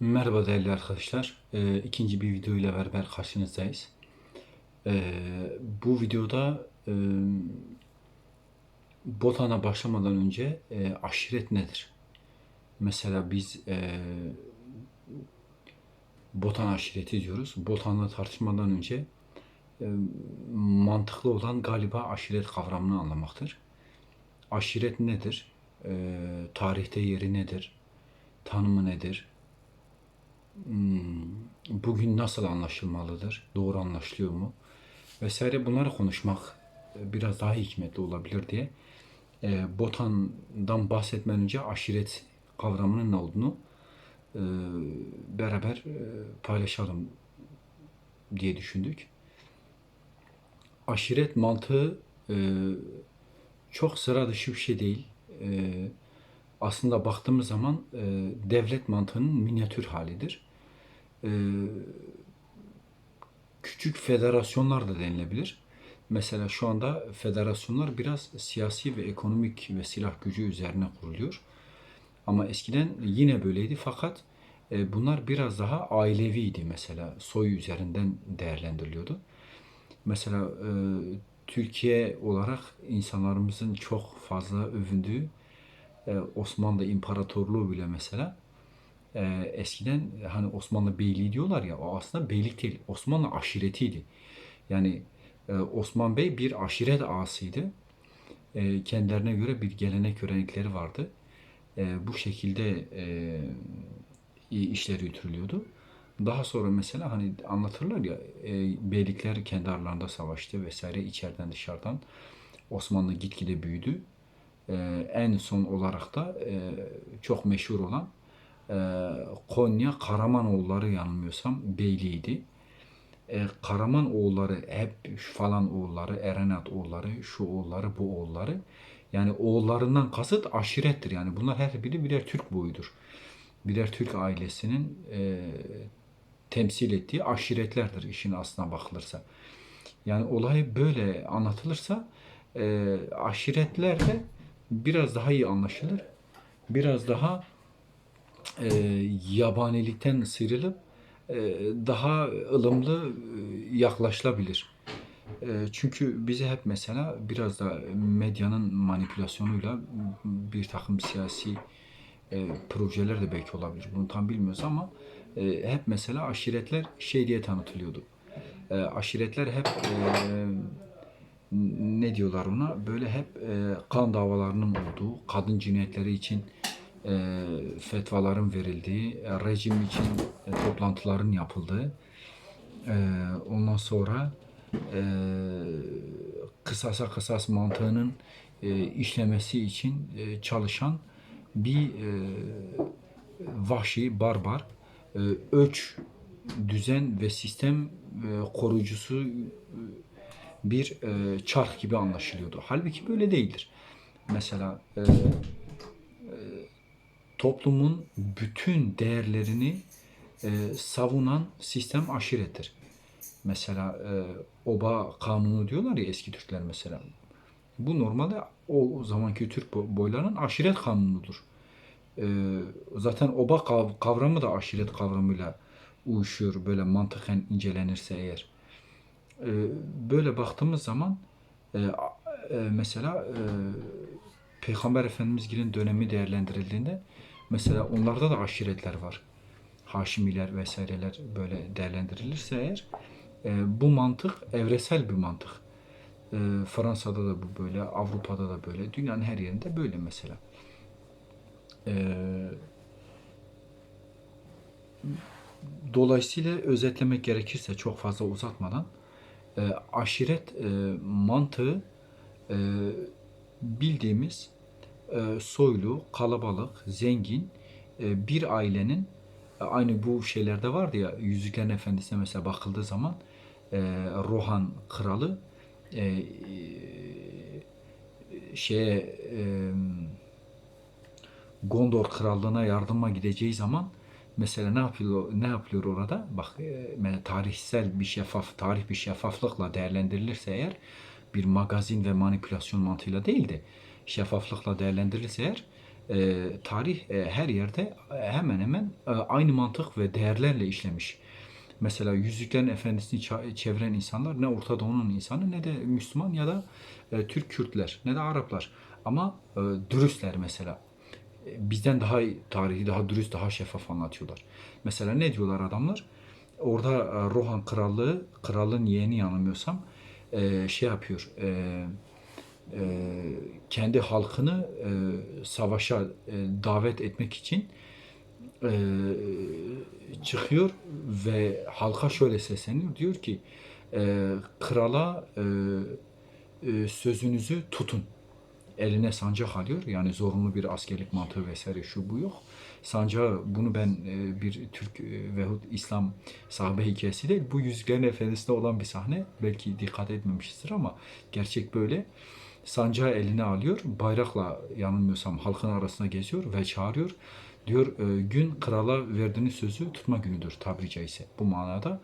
Merhaba değerli arkadaşlar. Ee, ikinci bir video ile beraber karşınızdayız. Ee, bu videoda e, Botan'a başlamadan önce e, aşiret nedir? Mesela biz e, Botan aşireti diyoruz. Botan'la tartışmadan önce e, mantıklı olan galiba aşiret kavramını anlamaktır. Aşiret nedir? E, tarihte yeri nedir? Tanımı nedir? Bugün nasıl anlaşılmalıdır? Doğru anlaşılıyor mu? Vesaire bunları konuşmak e, biraz daha hikmetli olabilir diye e, Botan'dan bahsetmeden önce aşiret kavramının ne olduğunu e, beraber paylaşalım diye düşündük. Aşiret mantığı çok sıra dışı bir şey değil. E, aslında baktığımız zaman e, devlet mantığının minyatür halidir. E, küçük federasyonlar da denilebilir. Mesela şu anda federasyonlar biraz siyasi ve ekonomik ve silah gücü üzerine kuruluyor. Ama eskiden yine böyleydi fakat e, bunlar biraz daha aileviydi mesela. Soy üzerinden değerlendiriliyordu. Mesela e, Türkiye olarak insanlarımızın çok fazla övündüğü e, Osmanlı İmparatorluğu bile mesela e, eskiden hani Osmanlı Beyliği diyorlar ya o aslında beylik değil. Osmanlı aşiretiydi. Yani e, Osman Bey bir aşiret ağasıydı. E, kendilerine göre bir gelenek görenekleri vardı. Bu şekilde e, işler yürütülüyordu. Daha sonra mesela hani anlatırlar ya beylikler kendi aralarında savaştı vesaire içeriden dışarıdan Osmanlı gitgide büyüdü. E, en son olarak da e, çok meşhur olan e, Konya Karamanoğulları yanılmıyorsam beyliydi. E, Karaman oğulları hep falan oğulları, Erenat oğulları, şu oğulları, bu oğulları. Yani oğullarından kasıt aşirettir. Yani bunlar her biri birer Türk boyudur. Birer Türk ailesinin e, temsil ettiği aşiretlerdir işin aslına bakılırsa. Yani olay böyle anlatılırsa e, aşiretler de biraz daha iyi anlaşılır. Biraz daha e, yabanilikten sıyrılıp e, daha ılımlı e, yaklaşılabilir. E, çünkü bize hep mesela biraz da medyanın manipülasyonuyla bir takım siyasi e, projeler de belki olabilir. Bunu tam bilmiyoruz ama e, hep mesela aşiretler şey diye tanıtılıyordu. E, aşiretler hep e, ne diyorlar ona? Böyle hep e, kan davalarının olduğu, kadın cinayetleri için e, fetvaların verildiği, e, rejim için e, toplantıların yapıldığı, e, ondan sonra e, kısasa kısas mantığının e, işlemesi için e, çalışan bir e, vahşi, barbar, e, ölç, düzen ve sistem e, koruyucusu e, bir e, çark gibi anlaşılıyordu. Halbuki böyle değildir. Mesela e, e, toplumun bütün değerlerini e, savunan sistem aşirettir. Mesela e, oba kanunu diyorlar ya eski Türkler mesela. Bu normalde o zamanki Türk boylarının aşiret kanunudur. E, zaten oba kav- kavramı da aşiret kavramıyla uyuşuyor böyle mantıken incelenirse eğer. E, böyle baktığımız zaman e, e, mesela e, Peygamber Efendimiz'in dönemi değerlendirildiğinde mesela onlarda da aşiretler var. Haşimiler vesaireler böyle değerlendirilirse eğer e, bu mantık evresel bir mantık. Fransa'da da bu böyle, Avrupa'da da böyle, dünyanın her yerinde böyle mesela. Dolayısıyla özetlemek gerekirse çok fazla uzatmadan e, aşiret e, mantığı e, bildiğimiz e, soylu, kalabalık, zengin e, bir ailenin e, aynı bu şeylerde vardı ya Yüzüklerin Efendisi'ne mesela bakıldığı zaman e, Rohan kralı e, e, şeye e, Gondor krallığına yardıma gideceği zaman mesela ne yapıyor ne yapılıyor orada? Bak e, tarihsel bir şeffaf tarih bir şeffaflıkla değerlendirilirse eğer bir magazin ve manipülasyon mantığıyla değil de şeffaflıkla değerlendirilirse eğer e, tarih e, her yerde e, hemen hemen e, aynı mantık ve değerlerle işlemiş. Mesela Yüzüklerin Efendisi'ni çeviren insanlar ne Orta Doğu'nun insanı ne de Müslüman ya da e, Türk Kürtler ne de Araplar. Ama e, dürüstler mesela. Bizden daha tarihi, daha dürüst, daha şeffaf anlatıyorlar. Mesela ne diyorlar adamlar? Orada e, Rohan Krallığı, kralın yeğeni yanılmıyorsam e, şey yapıyor. E, kendi halkını savaşa davet etmek için çıkıyor ve halka şöyle sesleniyor. Diyor ki krala sözünüzü tutun. Eline sancak alıyor. Yani zorunlu bir askerlik mantığı vesaire şu bu yok. Sancağı bunu ben e, bir Türk e, veyahut İslam sahabe hikayesi değil. Bu Yüzüklerin Efendisi'nde olan bir sahne. Belki dikkat etmemişizdir ama gerçek böyle. Sancağı eline alıyor. Bayrakla yanılmıyorsam halkın arasına geziyor ve çağırıyor. Diyor e, gün krala verdiğiniz sözü tutma günüdür tabiri caizse. Bu manada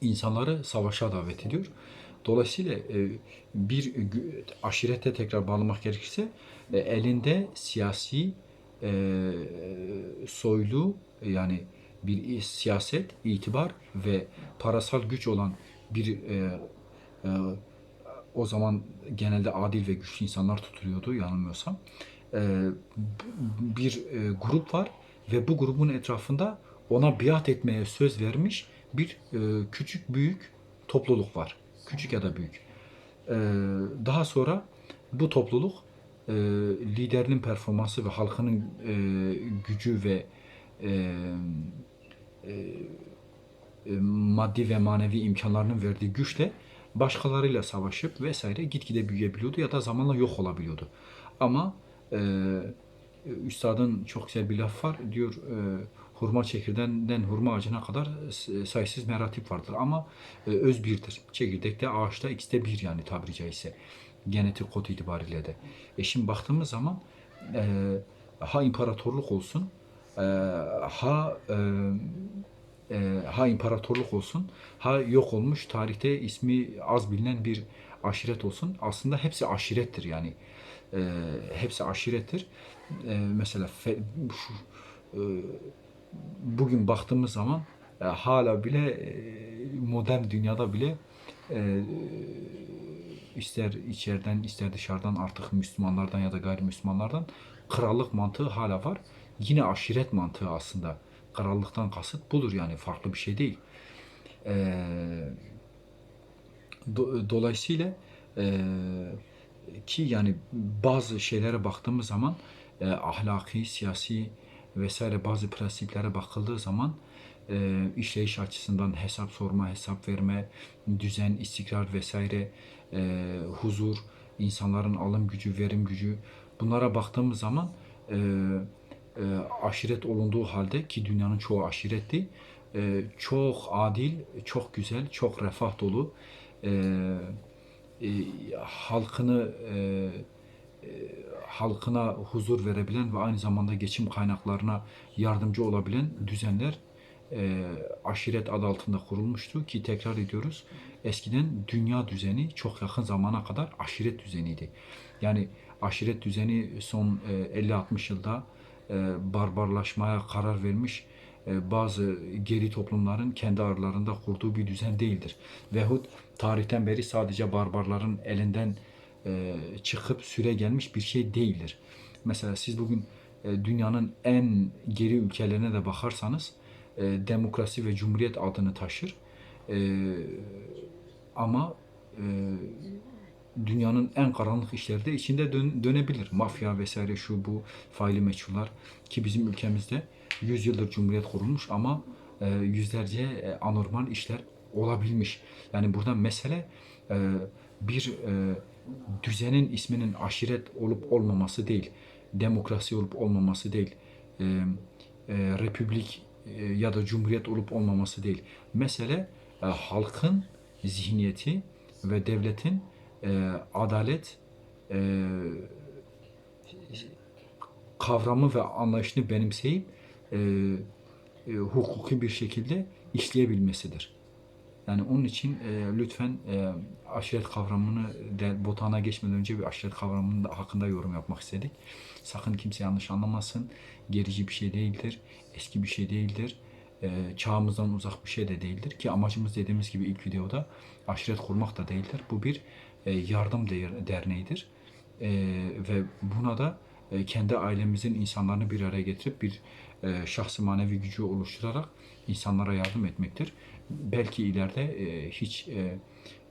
insanları savaşa davet ediyor. Dolayısıyla e, bir aşirete tekrar bağlamak gerekirse e, elinde siyasi e, soylu yani bir siyaset, itibar ve parasal güç olan bir o zaman genelde adil ve güçlü insanlar tutuluyordu yanılmıyorsam. Bir grup var ve bu grubun etrafında ona biat etmeye söz vermiş bir küçük büyük topluluk var. Küçük ya da büyük. E, daha sonra bu topluluk e, liderinin performansı ve halkının e, gücü ve e, e, maddi ve manevi imkanlarının verdiği güçle başkalarıyla savaşıp vesaire gitgide büyüyebiliyordu ya da zamanla yok olabiliyordu. Ama e, üstadın çok güzel bir laf var. Diyor e, hurma çekirdeğinden hurma ağacına kadar s- sayısız meratip vardır ama e, öz birdir. Çekirdekte ağaçta ikisi de bir yani tabiri caizse. Genetik kod itibariyle de. E şimdi baktığımız zaman e, ha imparatorluk olsun e, ha e, e, ha imparatorluk olsun, ha yok olmuş tarihte ismi az bilinen bir aşiret olsun. Aslında hepsi aşirettir yani. E, hepsi aşirettir. E, mesela fe, şu, e, bugün baktığımız zaman e, hala bile e, modern dünyada bile e, ister içeriden ister dışarıdan artık Müslümanlardan ya da gayrimüslimlerden krallık mantığı hala var. Yine aşiret mantığı aslında. Krallıktan kasıt budur yani farklı bir şey değil. Ee, do- dolayısıyla e, ki yani bazı şeylere baktığımız zaman e, ahlaki, siyasi vesaire bazı prensiplere bakıldığı zaman e, işleyiş açısından hesap sorma, hesap verme, düzen, istikrar vesaire, e, huzur, insanların alım gücü, verim gücü bunlara baktığımız zaman e, e, aşiret olunduğu halde ki dünyanın çoğu aşiretti, e, çok adil, çok güzel, çok refah dolu, e, e, halkını e, halkına huzur verebilen ve aynı zamanda geçim kaynaklarına yardımcı olabilen düzenler e, aşiret adı altında kurulmuştu ki tekrar ediyoruz eskiden dünya düzeni çok yakın zamana kadar aşiret düzeniydi. Yani aşiret düzeni son e, 50-60 yılda e, barbarlaşmaya karar vermiş e, bazı geri toplumların kendi aralarında kurduğu bir düzen değildir. Veyahut tarihten beri sadece barbarların elinden e, çıkıp süre gelmiş bir şey değildir. Mesela siz bugün e, dünyanın en geri ülkelerine de bakarsanız e, demokrasi ve cumhuriyet adını taşır. E, ama e, dünyanın en karanlık işleri de içinde dön- dönebilir. Mafya vesaire şu bu faili meçhullar ki bizim ülkemizde 100 yıldır cumhuriyet kurulmuş ama e, yüzlerce e, anormal işler olabilmiş. Yani burada mesele e, bir düzenin isminin aşiret olup olmaması değil, demokrasi olup olmaması değil, republik ya da cumhuriyet olup olmaması değil. Mesele halkın zihniyeti ve devletin adalet kavramı ve anlayışını benimseyip e, e, hukuki bir şekilde işleyebilmesidir. Yani onun için e, lütfen e, aşiret kavramını de, botana geçmeden önce bir aşiret kavramının da hakkında yorum yapmak istedik. Sakın kimse yanlış anlamasın. Gerici bir şey değildir. Eski bir şey değildir. E, çağımızdan uzak bir şey de değildir. Ki amacımız dediğimiz gibi ilk videoda aşiret kurmak da değildir. Bu bir e, yardım değer- derneğidir. E, ve buna da e, kendi ailemizin insanlarını bir araya getirip bir e, şahsi manevi gücü oluşturarak insanlara yardım etmektir. Belki ileride e, hiç e,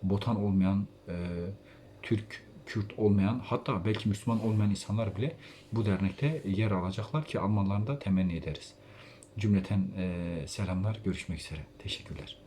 botan olmayan, e, Türk, Kürt olmayan, hatta belki Müslüman olmayan insanlar bile bu dernekte yer alacaklar ki almalarını da temenni ederiz. Cümleten selamlar, görüşmek üzere. Teşekkürler.